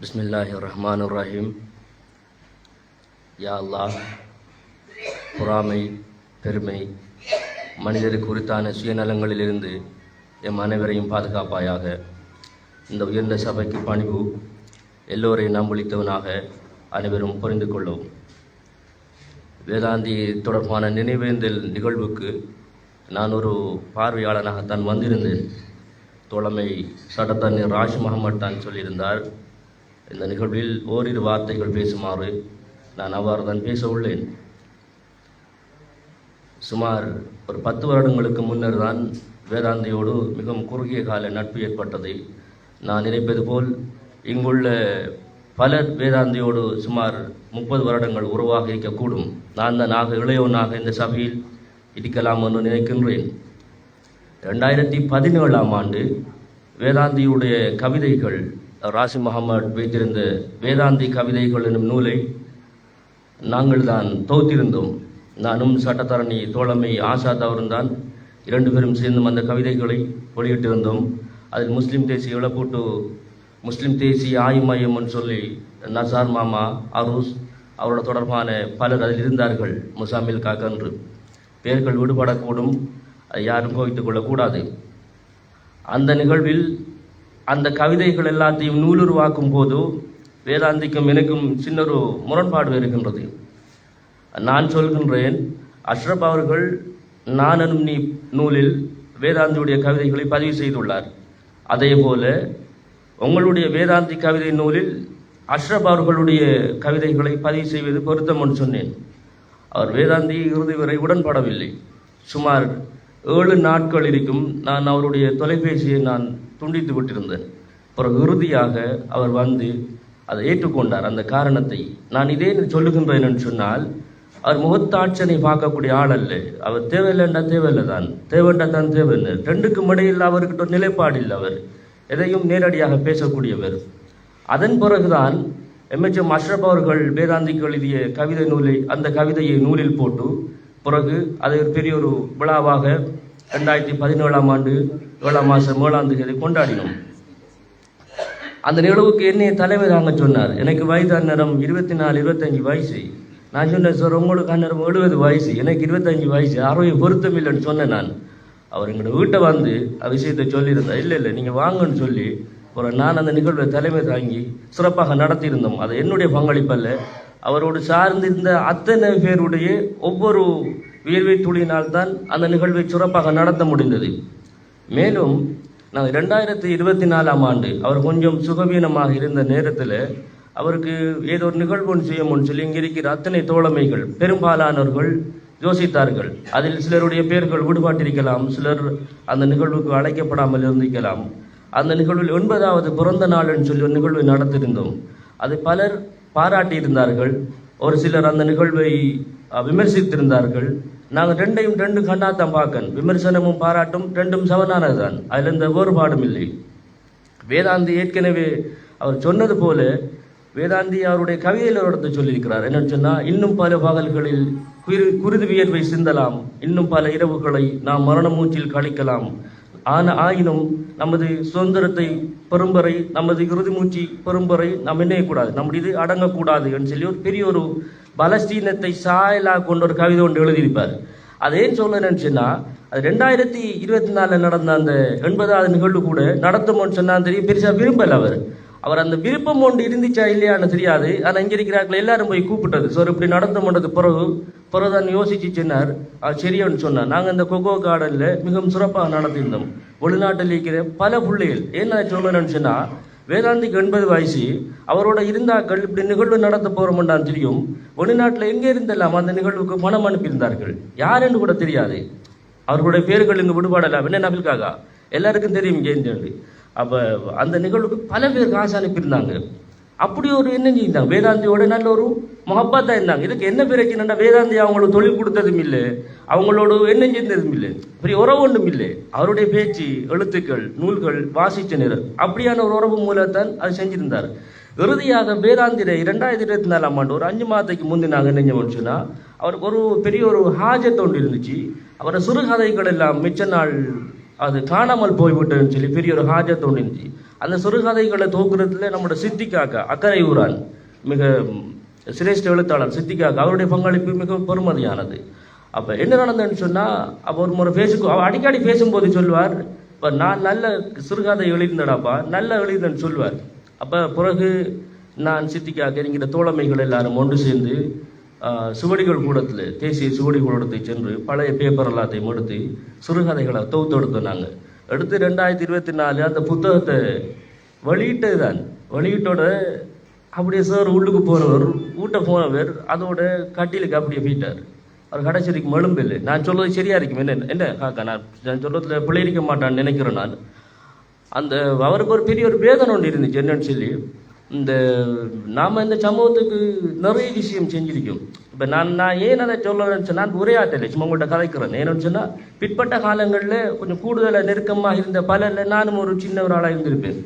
பிஸ்மில்லாஹி ரஹ்மான் ரஹீம் யா அல்லாஹ் பொறாமை பெருமை மனிதருக்கு உரித்தான சுயநலங்களிலிருந்து எம் அனைவரையும் பாதுகாப்பாயாக. இந்த உயர்ந்த சபைக்கு பணிவு எல்லோரையும் நாம் ஒழித்தவனாக அனைவரும் புரிந்து கொள்ளவும் வேதாந்தி தொடர்பான நினைவேந்தல் நிகழ்வுக்கு நான் ஒரு பார்வையாளனாகத்தான் வந்திருந்தேன். தோழமை சடத்தன் ராஜ் முகமது தான் சொல்லியிருந்தார். இந்த நிகழ்வில் ஓரிரு வார்த்தைகள் பேசுமாறு நான் அவ்வாறு தான் பேச உள்ளேன் சுமார் ஒரு பத்து வருடங்களுக்கு முன்னர் தான் வேதாந்தியோடு மிகவும் குறுகிய கால நட்பு ஏற்பட்டது நான் நினைப்பது போல் இங்குள்ள பலர் வேதாந்தியோடு சுமார் முப்பது வருடங்கள் உருவாக இருக்கக்கூடும். நான் தான் ஆக இளையோனாக இந்த சபையில் இருக்கலாம் என்று நினைக்கின்றேன். ரெண்டாயிரத்தி பதினேழாம் ஆண்டு வேதாந்தியுடைய கவிதைகள் ராசி முகமது வைத்திருந்த வேதாந்தி கவிதைகள் எனும் நூலை நாங்கள் தான் தொகுத்திருந்தோம் நானும் சட்டத்தரணி தோழமை ஆசாத் அவரும் தான் இரண்டு பேரும் சேர்ந்து அந்த கவிதைகளை வெளியிட்டிருந்தோம் அதில் முஸ்லீம் தேசிய இழப்பூட்டு முஸ்லீம் தேசிய ஆயு மையம்னு சொல்லி நசார் மாமா அரூஸ் அவரோட தொடர்பான பலர் அதில் இருந்தார்கள் முசாமில் காக்கன்று. பெயர்கள் விடுபடக்கூடும் யாரும் கோவித்துக் கொள்ளக்கூடாது. அந்த நிகழ்வில் அந்த கவிதைகள் எல்லாத்தையும் நூலுருவாக்கும் போது வேதாந்திக்கும் எனக்கும் சின்ன ஒரு முரண்பாடு இருக்கின்றது. நான் சொல்கின்றேன் அஷ்ரப் அவர்கள் நான் எனும் நீ நூலில் வேதாந்தியுடைய கவிதைகளை பதிவு செய்துள்ளார். அதே போல உங்களுடைய வேதாந்தி கவிதை நூலில் அஷ்ரப் அவர்களுடைய கவிதைகளை பதிவு செய்வது பொருத்தம் என்று சொன்னேன். அவர் வேதாந்தி இறுதி வரை உடன்படவில்லை. சுமார் ஏழு நாட்கள் இருக்கும் நான் அவருடைய தொலைபேசியை நான் துண்டித்து விட்டிருந்தேன் பிறகு இறுதியாக அவர் வந்து அதை ஏற்றுக்கொண்டார். அந்த காரணத்தை நான் இதே சொல்லுகின்றேன் என்று சொன்னால் அவர் முகத்தாட்சனை பார்க்கக்கூடிய ஆள் அல்ல. அவர் தேவையில்லைண்டா தேவையில்லை தான். தேவைண்டா தான் தேவையில்லை ரெண்டுக்கும் இடையில் அவர்கிட்ட ஒரு நிலைப்பாடு இல்லை அவர். எதையும் நேரடியாக பேசக்கூடியவர். அதன் பிறகுதான் எம்எச்எம் அஷ்ரப் அவர்கள் வேதாந்திக்கு எழுதிய கவிதை நூலை அந்த கவிதையை நூலில் போட்டு பிறகு அதை ஒரு பெரிய ஒரு விழாவாக ரெண்டாயிரத்தி பதினேழாம் ஆண்டு ஏழாம் மாதம் ஏழாம் தேதி கொண்டாடினோம். அந்த நிகழ்வுக்கு என்னைய தலைமை தாங்க சொன்னார். எனக்கு வயது அந்நேரம் இருபத்தி நாலு இருபத்தஞ்சு வயசு. நான் சொன்னேன் சார் உங்களுக்கு அந்நேரம் எழுபது வயசு. எனக்கு இருபத்தஞ்சு வயசு. ஆரோக்கியம் பொருத்தம் இல்லைன்னு சொன்னேன் நான். அவர் எங்களோட வீட்டை வந்து அந்த விஷயத்தை சொல்லியிருந்தார். இல்லை இல்லை நீங்கள் வாங்கன்னு சொல்லி ஒரு நான் அந்த நிகழ்வை தலைமை தாங்கி சிறப்பாக நடத்தியிருந்தோம். அது என்னுடைய பங்களிப்பல்ல அவரோடு சார்ந்திருந்த அத்தனை பேருடைய ஒவ்வொரு வியர்வை துளியினால்தான் அந்த நிகழ்வை சிறப்பாக நடத்த முடிந்தது. மேலும் நான் ரெண்டாயிரத்தி இருபத்தி நாலாம் ஆண்டு அவர் கொஞ்சம் சுகவீனமாக இருந்த நேரத்தில் அவருக்கு ஏதோ ஒரு நிகழ்வு ஒன்று செய்யணும்னு சொல்லி இங்கே இருக்கிற அத்தனை தோழமைகள் பெரும்பாலானவர்கள் யோசித்தார்கள். அதில் சிலருடைய பெயர்கள் விடுபாட்டிருக்கலாம் சிலர் அந்த நிகழ்வுக்கு அழைக்கப்படாமல் இருந்திருக்கலாம். அந்த நிகழ்வில் ஒன்பதாவது பிறந்த நாள்னு சொல்லி ஒரு நிகழ்வை நடத்திருந்தோம் அது பலர் பாராட்டியிருந்தார்கள். ஒரு சிலர் அந்த நிகழ்வை விமர்சித்திருந்தார்கள். நாங்கள் ரெண்டையும் ரெண்டு கண்டாத்தான் பார்க்கன் விமர்சனமும் பாராட்டும் ரெண்டும் சமனானதுதான். அதில் எந்த வேறுபாடும் இல்லை. வேதாந்தி ஏற்கனவே அவர் சொன்னது போல வேதாந்தி அவருடைய கவிதையில் ஒரு இடத்தை சொல்லியிருக்கிறார். என்னன்னு சொன்னால் இன்னும் பல பகல்களில் குரு குருதி வியர்வை சிந்தலாம். இன்னும் பல இரவுகளை நாம் மரண மூச்சில் கழிக்கலாம். ஆன ஆயினும் நமது சுதந்திரத்தை பெரும்பறை நமது இறுதி மூச்சு பெரும்பறை நாம் இணையக்கூடாது நம்முடைய இது அடங்கக்கூடாது என்று சொல்லி ஒரு பெரிய ஒரு பலஸ்தீனத்தை சாயலாக கொண்ட ஒரு கவிதை ஒன்று எழுதியிருப்பார். அது ஏன் சொல்லுறேன்னு சொன்னால் அது ரெண்டாயிரத்தி இருபத்தி நாலில் நடந்த அந்த எண்பதாவது நிகழ்வு கூட நடத்துமோன்னு சொன்னால் தெரியும் பெருசாக விரும்பல அவர். அவர் அந்த விருப்பம் ஒன்று இருந்துச்சா இல்லையான்னு தெரியாது. ஆனால் இங்கே இருக்கிறார்கள் எல்லாரும் போய் கூப்பிட்டது சார் இப்படி நடத்தமோன்றது பிறகு பிறகுதான் யோசிச்சு சொன்னார். "ஆ, சரியான்னு சொன்னார். நாங்கள் இந்த கொக்கோ கார்டனில் மிகவும் சிறப்பாக நடத்தியிருந்தோம். வெளிநாட்டில் இருக்கிற பல பிள்ளைகள். என்ன சொல்லணும்னு சொன்னால் வேதாந்திக்கு எண்பது வயசு. அவரோட இருந்தாக்கள் இப்படி நிகழ்வு நடத்த போறோம்டான்னு தெரியும். வெளிநாட்டில் எங்கே இருந்தெல்லாம் அந்த நிகழ்வுக்கு பணம் அனுப்பியிருந்தார்கள்? யாருன்னு கூட தெரியாது. அவர்களுடைய பேர்கள் இங்கே விடுபாடலாம். என்ன நபில்காகா எல்லாருக்கும் தெரியும் ஜெயந்தி அப்போ அந்த நிகழ்வுக்கு பல பேர் காசு அனுப்பியிருந்தாங்க. அப்படி ஒரு என்ன செஞ்சாங்க வேதாந்தியோட நல்ல ஒரு முகப்பாத்தா இருந்தாங்க. இதுக்கு என்ன பிரச்சனைனா வேதாந்தி அவங்களுக்கு தொழில் கொடுத்ததும் இல்லை அவங்களோட என்ன செஞ்சதும் இல்லை பெரிய உறவு ஒன்றும் இல்லை. அவருடைய பேச்சு எழுத்துக்கள் நூல்கள் வாசிச்ச நிறம் அப்படியான ஒரு உறவு மூலத்தான் அது செஞ்சிருந்தார். இறுதியாக வேதாந்திர இரண்டாயிரத்தி இருபத்தி நாலாம் ஆண்டு ஒரு அஞ்சு மாதத்துக்கு முந்தி நாங்கள் என்ன செஞ்சோம்னா அவருக்கு ஒரு பெரிய ஒரு ஹாஜத் ஒன்று இருந்துச்சு. அவரை சிறுகதைகள் எல்லாம் மிச்ச நாள் அது காணாமல் போய்விட்டதுன்னு சொல்லி பெரிய ஒரு ஹாஜத் ஒன்று இருந்துச்சு. அந்த சிறுகதைகளை தோக்குறதுல நம்மளோட சித்திகாக்கா அக்கறை ஊரான் மிக சிரேஷ்ட எழுத்தாளர் சித்திகாக்கா அவருடைய பங்களிப்பு மிக பெருமதியானது. அப்போ என்ன நடந்ததுன்னு சொன்னால் அப்போ ஒரு முறை பேசு அவர் அடிக்கடி பேசும்போது சொல்வார் இப்போ நான் நல்ல சிறுகதை எழுதினடாப்பா நல்ல எழுதினேன்னு சொல்வார். அப்போ பிறகு நான் சித்திக்காக என்கிற தோழமைகள் எல்லாரும் ஒன்று சேர்ந்து சுவடிகள் கூடத்தில் தேசிய சுவடி கூடத்தை சென்று பழைய பேப்பர் எல்லாத்தையும் எடுத்து சிறுகதைகளை தொகுத்தெடுத்தோம் நாங்கள் எடுத்து ரெண்டாயிரத்தி இருபத்தி நாலு அந்த புத்தகத்தை வெளியிட்டது தான். வெளியிட்டோட அப்படியே சார் உள்ளுக்கு போனவர் வீட்டை போனவர் அதோட கட்டிலுக்கு அப்படியே போயிட்டார். அவர் கடைசிக்கு மழும்பில்லை நான் சொல்வது சரியாக இருக்கும்? என்ன என்ன காக்கா நான் நான் சொல்கிறதுல பிள்ளைக்க மாட்டான்னு நினைக்கிறேன் நான். அந்த அவருக்கு ஒரு பெரிய ஒரு வேதனை ஒன்று இருந்துச்சு என்னன்னு சொல்லி. இந்த நாம் இந்த சமூகத்துக்கு நிறைய விஷயம் செஞ்சிருக்கோம். இப்போ நான் நான் ஏன் அதை சொல்லணும்னு சொன்னா நான் உரையாட்டலை சும்மா உங்கள்கிட்ட கதைக்கிறேன். ஏன்னு சொன்னால் பிற்பட்ட காலங்களில் கொஞ்சம் கூடுதலாக நெருக்கமாக இருந்த பல நானும் ஒரு சின்ன ஒரு ஆளாக இருந்திருப்பேன்.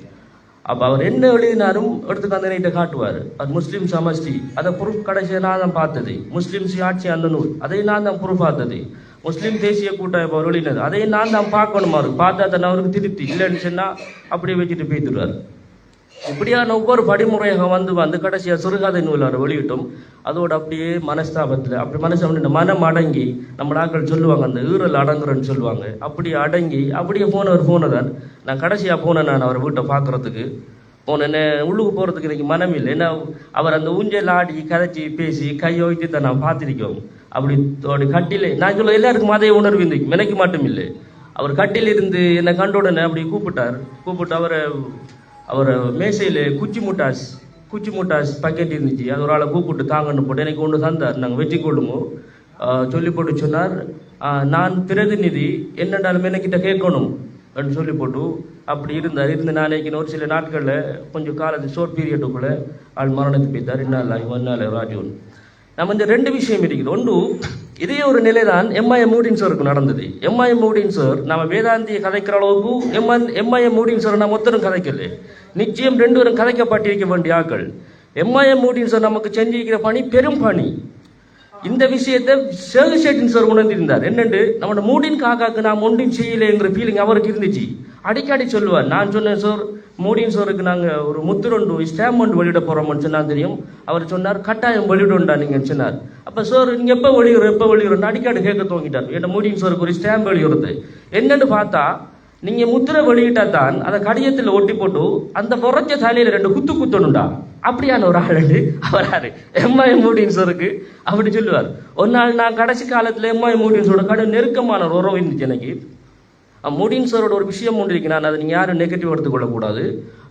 அப்போ அவர் என்ன எழுதினாரும் எடுத்து அந்த நைட்டை காட்டுவார். அது முஸ்லீம் சமஷ்டி. அதை ப்ரூஃப் கடைசியை நான் தான் பார்த்தது. முஸ்லீம் ஆட்சி அந்த நூல். அதை நான் தான் ப்ரூஃப் பார்த்தது முஸ்லீம் தேசிய கூட்டம் அவர் எழுதினது. அதை நான் தான் பார்க்கணுமா இருக்கு பார்த்தா தான் அவருக்கு திருப்தி. இல்லைன்னு சொன்னால் அப்படியே வச்சுட்டு போய்த்துருவார் இப்படியான ஒவ்வொரு படிமுறையாக வந்து வந்து கடைசியாக சிறுகதை நூலார் வெளியிட்டோம். அதோட அப்படியே மனஸ்தாபத்தில் அப்படி மனசு இந்த மனம் அடங்கி நம்ம நாட்கள் சொல்லுவாங்க அந்த ஈரல் அடங்குறன்னு சொல்லுவாங்க. அப்படி அடங்கி அப்படியே போனவர் போனதான் நான் கடைசியாக போனேன் நான் அவர் வீட்டை பார்க்குறதுக்கு. போனேன் உள்ளுக்கு போகிறதுக்கு எனக்கு மனம் இல்லை. ஏன்னா அவர் அந்த ஊஞ்சல் ஆடி கதைச்சி பேசி கையை தான் நான் பார்த்துருக்கோம். அப்படி அப்படி கட்டிலே நான் சொல்ல எல்லாருக்கும் அதே உணர்வு இருந்துச்சு எனக்கு மட்டும் இல்லை. அவர் கட்டிலிருந்து என்னை கண்ட உடனே அப்படி கூப்பிட்டார். கூப்பிட்டு அவரை அவர் மேசையில் குச்சி முட்டாஸ் குச்சி முட்டாஸ் பாக்கெட் இருந்துச்சு. அது ஒரு ஆளை கூப்பிட்டு தாங்கன்னு போட்டு எனக்கு ஒன்று தந்தார். நாங்கள் வெற்றி கொள்ளுமோ? சொல்லி போட்டு சொன்னார். நான் பிரதிநிதி என்னென்றாலும் என்கிட்ட கேட்கணும் அப்படின்னு சொல்லி போட்டு அப்படி இருந்தார். இருந்து நாளைக்கு ஒரு சில நாட்களில் கொஞ்சம் காலத்து ஷோர்ட் பீரியடுக்குள்ளே ஆள் மரணத்து போய்த்தார் இன்னால இவன்னால ராஜுன் நம்ம இந்த ரெண்டு விஷயம் இருக்குது. ஒன்று இதே ஒரு நிலை தான் எம்ஐஎம் மூடின் சாருக்கு நடந்தது. எம்ஐஎம் மூடின் சார் நம்ம வேதாந்தியை கதைக்கிற அளவுக்கு எம்என் எம்ஐஎம் மூடின் சார் நம்ம ஒத்தரும் கதைக்கல. நிச்சயம் ரெண்டு பேரும் கதைக்கப்பட்டிருக்க வேண்டிய ஆக்கள் எம்ஐஎம் மூடின் சார் நமக்கு செஞ்சிருக்கிற பணி பெரும் பணி. இந்த விஷயத்தை சேகசேட்டின் சார் உணர்ந்திருந்தார். என்னென்று நம்மளோட மூடின் காக்காக்கு நாம் ஒன்றும் செய்யலைங்கிற ஃபீலிங் அவருக்கு இருந்துச்சு. அடிக்கடி சொல்லுவார் நான் சொன்னேன் சார் மூடின் சாருக்கு நாங்கள் ஒரு முத்துரண்டு ஸ்டாம்ப் ஒன்று வெளியிட போகிறோம்னு சொன்னால் தெரியும். அவர் சொன்னார் கட்டாயம் வெளியிடண்டா நீங்கள் சொன்னார். அப்போ சார் நீங்கள் எப்போ வெளியிடுற எப்போ வெளியிடணும் அடிக்கடி கேட்க துவங்கிட்டார். என்ன மூடின் சாருக்கு ஒரு ஸ்டாம்ப் வெளியிடுறது? என்னன்னு பார்த்தா நீங்கள் முத்திரை வெளியிட்டா தான் அதை கடிதத்தில் ஒட்டி போட்டு அந்த புறச்ச தலையில் ரெண்டு குத்து குத்தணும்டா. அப்படியான ஒரு ஆள் அவராரு எம்ஐ மூடின்னு சொருக்கு அப்படி சொல்லுவார். ஒரு நாள் நான் கடைசி காலத்தில் எம்ஐ மூடின்னு சொல்ற கடும் நெருக்கமான ஒரு உறவு இருந்துச்சு எனக்கு. மூடின் சாரோட ஒரு விஷயம் ஒன்று இருக்கு. நான் அதை நீங்கள் யாரும் நெகட்டிவ் எடுத்துக்கொள்ளக்கூடாது.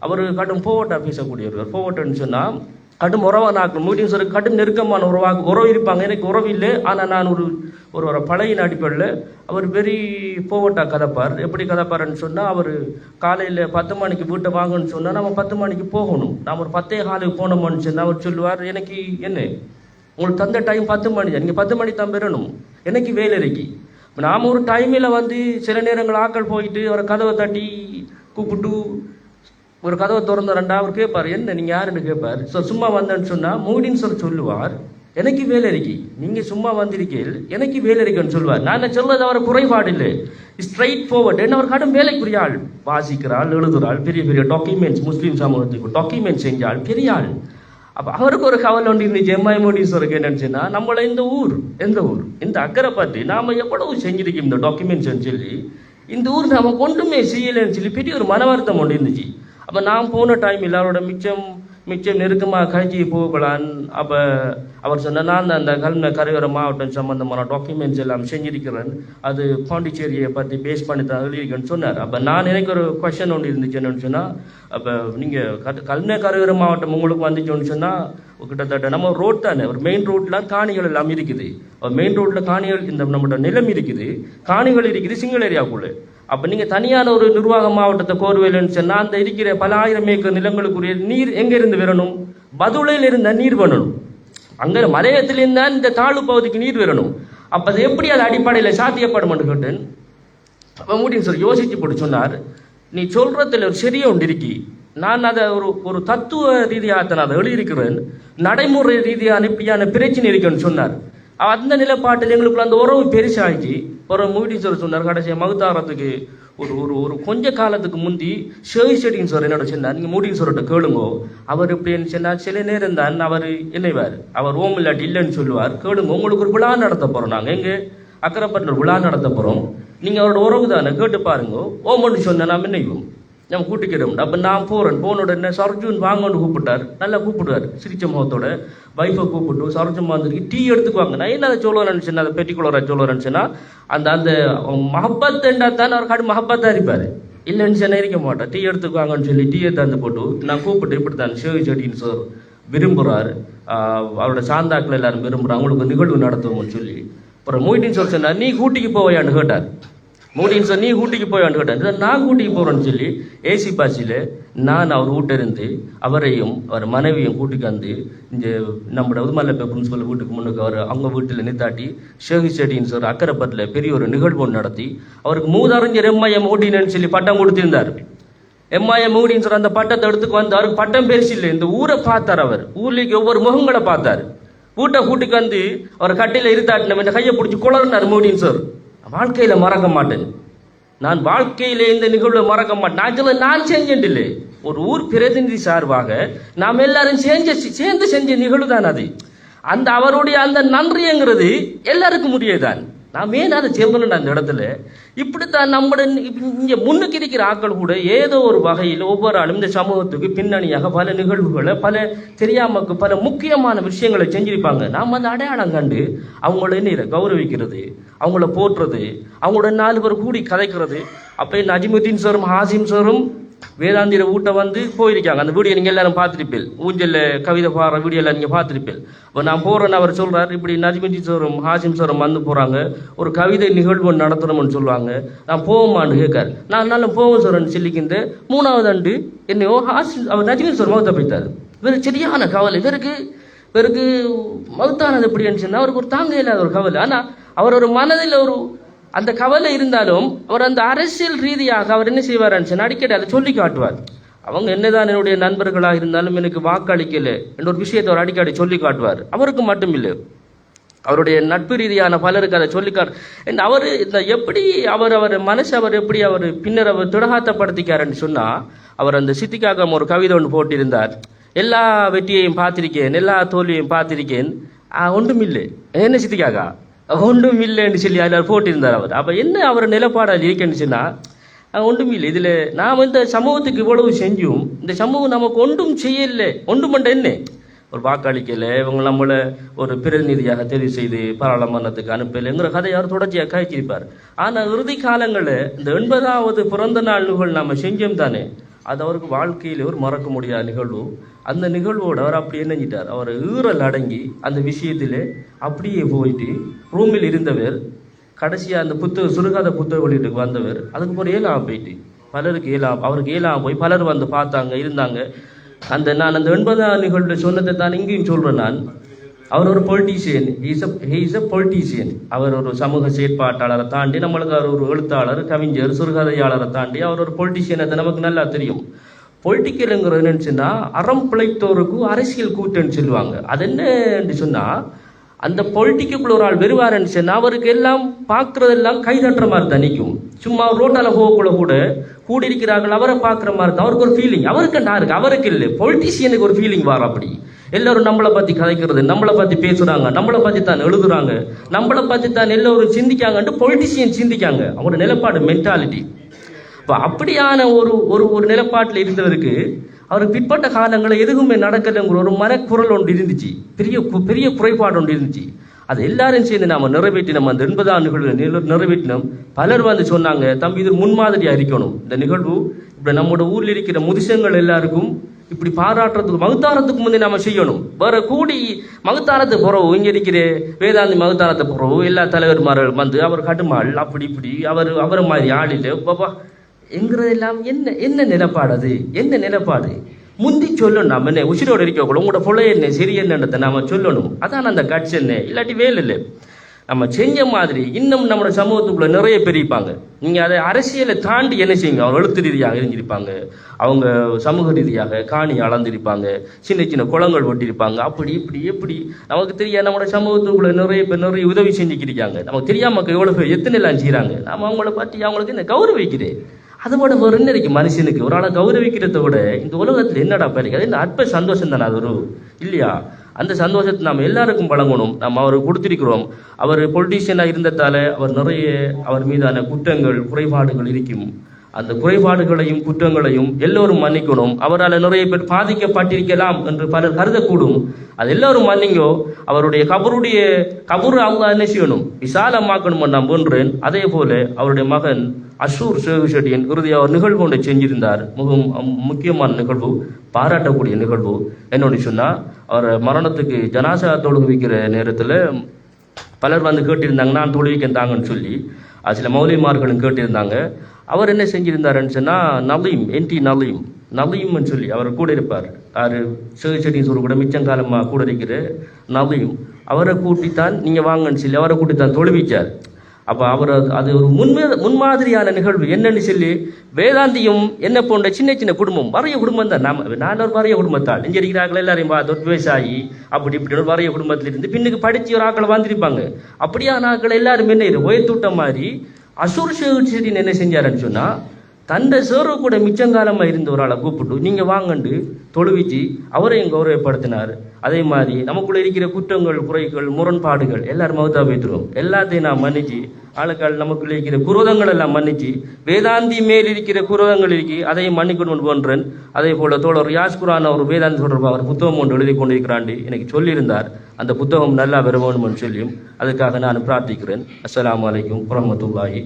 அவர் கடும் போவட்டா பேசக்கூடியவர். போவட்டன்னு சொன்னால் கடும் உறவானாக்கள் மூடின் சாருக்கு கடும் நெருக்கமான உறவாக உறவு இருப்பாங்க. எனக்கு உறவு இல்லை. ஆனால் நான் ஒரு ஒரு ஒரு பழையின் அடிப்படையில் அவர் வெறி போவட்டா கதைப்பார். எப்படி கதைப்பாருன்னு சொன்னால் அவர் காலையில் பத்து மணிக்கு வீட்டை வாங்கன்னு சொன்னால் நம்ம பத்து மணிக்கு போகணும். நாம் ஒரு பத்தே காலுக்கு போனோம்னு சொன்னால் அவர் சொல்லுவார் எனக்கு என்ன? உங்களுக்கு தந்த டைம் பத்து மணி தான் நீங்கள் பத்து மணி தான் பெறணும். எனக்கு வேலை இருக்கு. நாம் ஒரு டைமில் வந்து சில நேரங்கள் ஆக்கள் போயிட்டு அவரை கதவை தட்டி கூப்பிட்டு ஒரு கதவை திறந்த ரெண்டா அவர் கேட்பார் என்ன நீங்கள் யாருன்னு கேட்பார்? ஸோ சும்மா வந்தேன்னு சொன்னால் மூடின்னு சொல்லி சொல்லுவார். எனக்கு வேலை இருக்கு. நீங்கள் சும்மா வந்திருக்கீர்கள். எனக்கு வேலை இருக்குன்னு சொல்லுவார். நான் சொல்றது? அவர் குறைபாடு இல்லை. ஸ்ட்ரைட் ஃபார்வர்ட் என்ன அவர் கடும் வேலைக்குரிய ஆள். வாசிக்கிறாள் எழுதுகிறாள் பெரிய பெரிய டாக்குமெண்ட்ஸ் முஸ்லீம் சமூகத்துக்கு டாக்குமெண்ட்ஸ் செஞ்சால் பெரிய ஆள். அப்போ அவருக்கு ஒரு கவலை உண்டு. இருந்துச்சு எம்ஐ மோடிஸ்வருக்கு என்னச்சுன்னா நம்மளை இந்த ஊர் எந்த ஊர் இந்த அக்கறை பற்றி நாம் எவ்வளவு செஞ்சிருக்கோம் இந்த டாக்குமெண்ட்ஸ்னு சொல்லி இந்த ஊர் நாம் கொண்டுமே செய்யலைன்னு சொல்லி பெரிய ஒரு மன வருத்தம் ஒன்று இருந்துச்சு. அப்போ நான் போன டைம் எல்லாரோட மிச்சம் மிச்சம் நெருக்கமாக கழிச்சி போகலான். அப்போ அவர் சொன்ன நான் அந்த கல்ன கரையோர மாவட்டம் சம்மந்தமான டாக்குமெண்ட்ஸ் எல்லாம் செஞ்சிருக்கிறேன். அது பாண்டிச்சேரியை பற்றி பேஸ் பண்ணி தான் எழுதியிருக்கேன்னு சொன்னார். அப்போ நான் எனக்கு ஒரு கொஷன் ஒன்று இருந்துச்சு என்னன்னு சொன்னால் அப்போ நீங்கள் கத் கல்ன கரையோர மாவட்டம் உங்களுக்கு வந்துச்சோன்னு சொன்னால் கிட்டத்தட்ட நம்ம ரோட் தானே. ஒரு மெயின் ரோட்லாம் காணிகள் எல்லாம் இருக்குது. மெயின் ரோட்டில் காணிகள் இந்த நம்மளோட நிலம் இருக்குது. காணிகள் இருக்குது சிங்கிள் ஏரியாவுக்குள்ளே அப்போ நீங்கள் தனியான ஒரு நிர்வாக மாவட்டத்தை கோருவேலன்னு சொன்னால் அந்த இருக்கிற பல ஆயிரம் ஏக்கர் நிலங்களுக்குரிய நீர் எங்கேருந்து வரணும்? பதுளையில் இருந்தால் நீர் வரணும். அங்கே மலையத்திலிருந்து தான் இந்த தாழ்வு பகுதிக்கு நீர் வரணும். அப்போ அது எப்படி அது அடிப்படையில் சாத்தியப்படும் கேட்டேன். அப்போ முடியும் சார் யோசிச்சு போட்டு சொன்னார் நீ சொல்றதுல ஒரு சரியா ஒன்று இருக்கி. நான் அதை ஒரு ஒரு தத்துவ ரீதியாக நான் அதை எழுதியிருக்கிறேன். நடைமுறை ரீதியான இப்படியான பிரச்சனை இருக்குன்னு சொன்னார். அந்த நிலைப்பாட்டில் எங்களுக்குள்ள அந்த உறவு பெருசாகி ஒரு மூடி சார் சொன்னார் கடைசியாக மகுத்தாரத்துக்கு ஒரு ஒரு ஒரு கொஞ்ச காலத்துக்கு முந்தி ஷேவி செடின்னு சார் என்னோட சொன்னார் நீங்கள் மூடிங் சொல்லிட்டு கேளுங்கோ. அவர் இப்படின்னு சொன்னார் சில நேரம் தான் அவர் என்னைவார் அவர் ஓம் இல்லாட்டி இல்லைன்னு சொல்லுவார். கேளுங்க உங்களுக்கு ஒரு விழா நடத்த போகிறோம் நாங்கள் எங்கே? அக்கரப்பட்டில் விழா நடத்த போகிறோம் நீங்கள் அவரோட உறவு தானே கேட்டு பாருங்க. ஓமன்னு சொன்னா நாம் என்னையும் நம்ம கூட்டிக்கிறோம் அப்போ நான் போகிறேன் போன உடனே சர்ஜுன் வாங்கன்னு கூப்பிட்டார். நல்லா கூப்பிடுவார். சிரிச்ச முகத்தோட. வைஃபை கூப்பிட்டு சரோஜம்மா வந்துருக்கு டீ எடுத்துக்குவாங்க. நான் என்ன அதை சொல்ல நினச்சேன்னா அதை பெட்டிக்குலரை சொல்ல நினச்சேன்னா அந்த அந்த மஹப்பத்துண்டா தான் அவர் காடு மஹப்பத்தாக இருப்பார். இல்லைன்னு சொன்னால் இருக்க மாட்டேன் டீ எடுத்துக்குவாங்கன்னு சொல்லி டீயை தந்து போட்டு நான் கூப்பிட்டு இப்படி தான் சேவை செடின்னு சார் விரும்புகிறார் அவரோட சாந்தாக்கள் எல்லாரும் விரும்புகிறாங்க அவங்களுக்கு நிகழ்வு நடத்துவோம்னு சொல்லி. அப்புறம் மொய்டின் சார் சொன்னார் நீ கூட்டிக்கு போவையான்னு கேட்டார். மூடின்னு சொல்லி நீ ஊட்டிக்கு போய் கேட்டேன் நான் கூட்டிக்கு போகிறேன்னு சொல்லி ஏசி பாசியில் நான் அவர் வீட்டிலிருந்து அவரையும் அவர் மனைவியும் கூட்டிக்கு வந்து இந்த நம்மளோட உதுமல்லப்ப பிரின்சிபல் வீட்டுக்கு முன்னுக்கு அவர் அவங்க வீட்டில் நித்தாட்டி ஷேகி செட்டின்னு சொல்கிற அக்கரைப்பட்டில் பெரிய ஒரு நிகழ்வு ஒன்று நடத்தி அவருக்கு மூதறிஞர் எம்ஐஎம் ஓடினு சொல்லி பட்டம் கொடுத்திருந்தார். எம்ஐஎம் ஓடின்னு சொல்கிற அந்த பட்டத்தை எடுத்துக்கு வந்து அவருக்கு பட்டம் பெருசு இல்லை இந்த ஊரை பார்த்தார் அவர். ஊர்லேக்கு ஒவ்வொரு முகங்களை பார்த்தார். வீட்டை கூட்டிக்கு வந்து அவர் கட்டையில் இருத்தாட்டின இந்த கையை பிடிச்சி குளர்னார் மோடின்னு சார் வாழ்க்கையில் மறக்க மாட்டேன். நான் வாழ்க்கையிலே இந்த நிகழ்வை மறக்க மாட்டேன். நான் சொல்ல நான் செஞ்சேன்டில்லை ஒரு ஊர் பிரதிநிதி சார்பாக நாம் எல்லாரும் சேர்ந்து சேர்ந்து செஞ்ச நிகழ்வு தான் அது. அந்த அவருடைய அந்த நன்றிங்கிறது எல்லாருக்கும் முடியதான் நாம் ஏன் அதை செய்யணும் அந்த இடத்துல? இப்படித்தான் நம்முடைய இங்கே முன்னுக்கு இருக்கிற ஆட்கள் கூட ஏதோ ஒரு வகையில் ஒவ்வொரு ஆளும் இந்த சமூகத்துக்கு பின்னணியாக பல நிகழ்வுகளை பல தெரியாமக்கு பல முக்கியமான விஷயங்களை செஞ்சிருப்பாங்க. நாம் அந்த அடையாளம் கண்டு அவங்கள என்ன கௌரவிக்கிறது? அவங்கள போட்டுறது அவங்களோட நாலு பேர் கூடி கதைக்கிறது. அப்போ நஜிமுத்தீன் சாரும் ஹாசிம் சாரும் வேதாந்திர வீட்டை வந்து போயிருக்காங்க. அந்த வீடியோ நீங்கள் எல்லாரும் பார்த்துருப்பீள் ஊஞ்சல்ல கவிதை பாடுற வீடியோ எல்லாம் நீங்கள் பார்த்துருப்பீள் இப்போ நான் போகிறேன்னு அவர் சொல்கிறார் இப்படி நஜ்மிஜி சாரும் ஹாசிம் சாரும் வந்து போகிறாங்க ஒரு கவிதை நிகழ்வு நடத்தணும்னு சொல்லுவாங்க. நான் போவோமான்னு கேட்கார். நான் நல்லா போவோம் சார்னு சொல்லிக்கின்ற மூணாவது ஆண்டு என்னையோ ஹாசிம் அவர் நஜ்மிஜி சார் மௌத்த போயிட்டார். இவர் சரியான கவலை. இவருக்கு இவருக்கு மௌத்தானது எப்படின்னு சொன்னால் அவருக்கு ஒரு தாங்க இல்லாத ஒரு கவலை. ஆனால் அவர் ஒரு மனதில் ஒரு அந்த கவலை இருந்தாலும் அவர் அந்த அரசியல் ரீதியாக அவர் என்ன செய்வார் சொன்னால் அடிக்கடி அதை சொல்லி காட்டுவார். அவங்க என்னதான் என்னுடைய நண்பர்களாக இருந்தாலும் எனக்கு வாக்களிக்கல என்ற ஒரு விஷயத்தை அவர் அடிக்கடி சொல்லி காட்டுவார். அவருக்கு மட்டும் இல்லை. அவருடைய நட்பு ரீதியான பலருக்கு அதை சொல்லி அவர் இந்த எப்படி அவர் அவர் மனசு அவர் எப்படி அவர் பின்னர் அவர் திடகாத்தப்படுத்திக்காருன்னு சொன்னால் அவர் அந்த சித்திக்காகம் ஒரு கவிதை ஒன்று போட்டிருந்தார். எல்லா வெற்றியையும் பார்த்திருக்கேன் எல்லா தோல்வியையும் பார்த்திருக்கேன். ஒன்றுமில்லை என்ன சித்திக்காகா? ஒன்றும் இல்லைன்னு சொல்லி அதில் போட்டிருந்தார் அவர். அப்போ என்ன அவர் நிலப்பாடால் இருக்கேன்னு சொன்னால் ஒன்றும் இல்லை இதில் நாம் இந்த சமூகத்துக்கு இவ்வளவு செஞ்சும். இந்த சமூகம் நமக்கு ஒன்றும் செய்யலை. ஒன்றும் பண்ண என்ன? ஒரு வாக்களிக்கலை இவங்க நம்மளை ஒரு பிரதிநிதியாக தெரிவு செய்து பாராளுமன்றத்துக்கு அனுப்பலைங்கிற கதை அவர் தொடர்ச்சியாக காய்ச்சிருப்பார். ஆனால் இறுதி காலங்களில் இந்த எண்பதாவது பிறந்த நாள் நிகழ்வு நம்ம செஞ்சோம் தானே? அது அவருக்கு வாழ்க்கையிலே ஒரு மறக்க முடியாத நிகழ்வு. அந்த நிகழ்வோடு அவர் அப்படி என்னஞ்சிட்டார் அவர் ஈரல் அடங்கி அந்த விஷயத்தில் அப்படியே போயிட்டு ரூமில் இருந்தவர் கடைசியாக அந்த புத்தக சுருகாத புத்தக வெளியீட்டுக்கு வந்தவர் அதுக்கு ஒரு ஏழாம் போயிட்டு. பலருக்கு ஏழாம் அவருக்கு ஏழாம் போய் பலர் வந்து பார்த்தாங்க இருந்தாங்க. அந்த நான் அந்த எண்பதாம் நிகழ்வில் சொன்னதை தான் இங்கேயும் சொல்கிறேன் நான். அவர் ஒரு politician is is a politician அவர் ஒரு சமூக செயற்பாட்டாளரை தாண்டி நம்மளுக்கு அவர் ஒரு எழுத்தாளர் கவிஞர் சிறுகதையாளரை தாண்டி அவர் ஒரு பொலிட்டீஷியன் அது நமக்கு நல்லா தெரியும். பொலிட்டிக்கலுங்கிறது என்னச்சுன்னா அறம் பிழைத்தோருக்கும் அரசியல் கூட்டுன்னு சொல்லுவாங்க. அது என்னன்னு சொன்னால் அந்த பொலிட்டிக்குள்ள ஒரு ஆள் வருவாருன்னு சொன்னால் அவருக்கு எல்லாம் பார்க்குறதெல்லாம் கைதட்டுற மாதிரி தான் நிற்கும். சும்மா ரோட்டால் போகக்குள்ள கூட கூடியிருக்கிறார்கள் அவரை பார்க்குற மாதிரி தான் அவருக்கு ஒரு ஃபீலிங் அவருக்கு என்ன இருக்கு? அவருக்கு இல்லை. பொலிட்டிஷியனுக்கு ஒரு ஃபீலிங் வர அப்படி. எல்லாரும் நம்மளை பற்றி கதைக்கிறது நம்மளை பற்றி பேசுகிறாங்க நம்மளை பற்றி தான் எழுதுறாங்க நம்மளை பற்றி தான் எல்லோரும் சிந்திக்காங்கன்ட்டு பொலிட்டிஷியன் சிந்திக்காங்க. அவங்களோட நிலப்பாடு மென்டாலிட்டி இப்போ அப்படியான ஒரு ஒரு ஒரு நிலப்பாட்டில் இருந்தவருக்கு அவர் பிற்பட்ட காலங்களில் எதுவுமே நடக்கலைங்கிற ஒரு மரக்குரல் ஒன்று இருந்துச்சு. பெரிய பெரிய குறைபாடு ஒன்று இருந்துச்சு. அது எல்லாரும் சேர்ந்து நாம் நிறைவேற்றினோம் அந்த எண்பதாம் நிகழ்வு நிறைவேற்றினோம். பலர் வந்து சொன்னாங்க தம்பி இது முன்மாதிரியாக இருக்கணும். இந்த நிகழ்வு இப்போ நம்மளோட ஊரில் இருக்கிற முதிசங்கள் எல்லாருக்கும் இப்படி பாராட்டுறதுக்கு மகுத்தாரத்துக்கு முந்தைய நாம செய்யணும். வேற கூடி மகுத்தாரத்தை போறோம் இங்க இருக்கிற வேதாந்தி மகுத்தாரத்தை போறோம் எல்லா தலைவர்மார்கள் வந்து அவர் கடுமாள் அப்படி இப்படி அவர் அவரை மாதிரி ஆள் இல்லை பாப்பா என்கிறதெல்லாம் என்ன என்ன நிலப்பாடு அது? என்ன நிலப்பாடு? முந்தி சொல்லணும் நம்ம என்ன உசிரோடு இருக்கக்குள்ள உங்களோட பொலை என்ன சரி என்னன்றதை நம்ம சொல்லணும். அதான் அந்த கட்சி என்ன இல்லாட்டி வேலை இல்லை. நம்ம செஞ்ச மாதிரி இன்னும் நம்ம சமூகத்துக்குள்ள நிறைய பிரிப்பாங்க நீங்கள் அதை அரசியலை தாண்டி என்ன செய்யுங்க? அவங்க எழுத்து ரீதியாக இருந்திருப்பாங்க. அவங்க சமூக ரீதியாக காணி அளந்திருப்பாங்க. சின்ன சின்ன குளங்கள் ஒட்டியிருப்பாங்க. அப்படி இப்படி எப்படி? நமக்கு தெரியாது நம்மளோட சமூகத்துக்குள்ள நிறைய பேர் நிறைய உதவி செஞ்சுக்கிருக்காங்க நமக்கு தெரியாம எவ்வளோ பேர் எத்தனை எல்லாம் செய்கிறாங்க நாம அவங்கள பற்றி அவங்களுக்கு என்ன கௌரவிக்கிறேன்? அதோட விட வேறு என்ன மனுஷனுக்கு? ஒரு ஆளை கௌரவிக்கிறத விட இந்த உலகத்தில் என்னடா பாருங்க அது இந்த அற்ப சந்தோஷம் தானே அது ஒரு இல்லையா? அந்த சந்தோஷத்தை நாம் எல்லாருக்கும் வழங்கணும். நம்ம அவருக்கு கொடுத்திருக்கிறோம். அவர் பொலிட்டீஷியனாக இருந்ததால் அவர் நிறைய அவர் மீதான குற்றங்கள் குறைபாடுகள் இருக்கும். அந்த குறைபாடுகளையும் குற்றங்களையும் எல்லோரும் மன்னிக்கணும். அவரால் நிறைய பேர் பாதிக்கப்பட்டிருக்கலாம் என்று பலர் கருதக்கூடும். அது எல்லோரும் மன்னிங்கோ அவருடைய கபருடைய கபரு அவங்க என்ன செய்யணும்? விசாலமாக்கணும் நான் போன்றேன் அதே போல அவருடைய மகன் அஷூர் சேகுஷெட்டியன் இறுதி அவர் நிகழ்வு ஒன்றை செஞ்சிருந்தார். மிகவும் அம்- முக்கியமான நிகழ்வு பாராட்டக்கூடிய நிகழ்வு. என்னன்னு சொன்னால் அவர் மரணத்துக்கு ஜனாசா வைக்கிற நேரத்தில் பலர் வந்து கேட்டிருந்தாங்க நான் தொழுவிக்கின்றாங்கன்னு சொல்லி. அது சில மௌலிமார்களும் கேட்டிருந்தாங்க. அவர் என்ன செஞ்சிருந்தாருன்னு சொன்னால் நலீம் என்டி நலீம் நலீம்னு சொல்லி அவர் கூட இருப்பார். யார்? சேகுஷெட்டின்னு சொல்ல கூட மிச்சங்காலமாக கூட இருக்கிற நலீம். அவரை கூட்டித்தான் நீங்கள் வாங்கன்னு சொல்லி அவரை கூட்டித்தான் தொழுவிச்சார் அப்போ அவர் அது- ஒரு முன்மே முன்மாதிரியான நிகழ்வு. என்னன்னு சொல்லி வேதாந்தியும் என்ன போன்ற சின்ன சின்ன குடும்பம் வரைய குடும்பம் தான். நாம் நான் ஒரு வரைய குடும்பத்தால் இங்கே எல்லாரையும் பார்த்து விவசாயி அப்படி இப்படி ஒரு வரைய குடும்பத்திலிருந்து பின்னுக்கு படித்து ஒரு ஆக்களை வாழ்ந்திருப்பாங்க அப்படியான ஆக்கள் எல்லாரும் என்ன இது? உயர்த்தூட்ட மாதிரி அசூர் சேகுச்செடின்னு என்ன செஞ்சாருன்னு சொன்னால் தண்டை சேரு கூட மிச்சங்காலமாக இருந்த ஒரு ஆளை கூப்பிட்டு நீங்கள் வாங்கண்டு. தொழுவிச்சு அவரையும் கௌரவப்படுத்தினார். அதே மாதிரி நமக்குள்ளே இருக்கிற குற்றங்கள் குறைகள் முரண்பாடுகள் எல்லாரும் மௌத்தா பேத்துருவோம் எல்லாத்தையும் நான் மன்னிச்சு ஆளுக்கால் நமக்குள்ளே இருக்கிற குரோதங்கள் எல்லாம் மன்னிச்சு வேதாந்தி மேல் இருக்கிற குரோதங்கள் இருக்கு அதையும் மன்னிக்கணும் போன்றேன் அதே போல் தோழர் யாஸ் குரான் அவர் வேதாந்தி தொடர்பாக அவர் புத்தகம் ஒன்று எழுதி கொண்டிருக்கிறாண்டு. எனக்கு சொல்லியிருந்தார். அந்த புத்தகம் நல்லா வர வேணும்னு சொல்லியும் அதுக்காக நான் பிரார்த்திக்கிறேன். அஸ்லாம் வலைக்கும் வரஹ்மத்துல்லாஹி